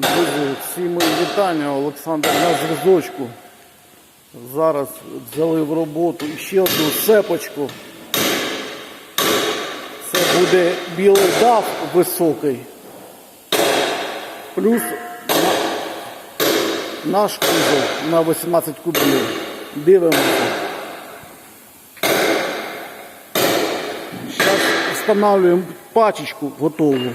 Друзі, всі мої вітання, Олександр на зв'язочку. Зараз взяли в роботу ще одну сепочку. Це буде білий дав високий. Плюс наш кузов на 18 кубів. Дивимося. Зараз встановлюємо пачечку готову.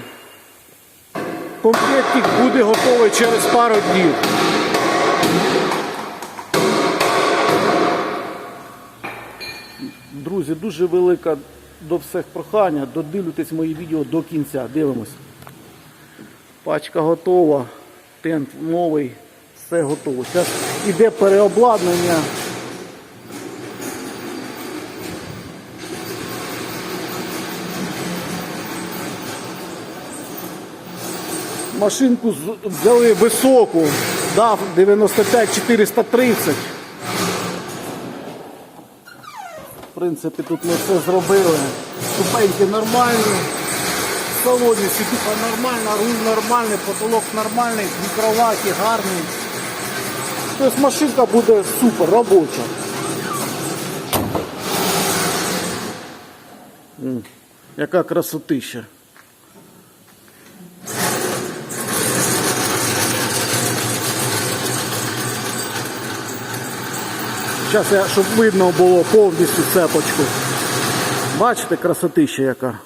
Комплектик буде готовий через пару днів. Друзі, дуже велика до всіх прохання. Додивлюйтесь мої відео до кінця. Дивимось. Пачка готова, тент новий, все готово. Зараз іде переобладнання. Машинку взяли високу, дав 95 430. В принципі, тут ми все зробили. Ступеньки нормальні, в салоні сидіха нормальна, руль нормальний, потолок нормальний, мікроваті гарний. Тобто машинка буде супер, робоча. Яка красотища. Зараз щоб видно було повністю цепочку. Бачите, красотища яка.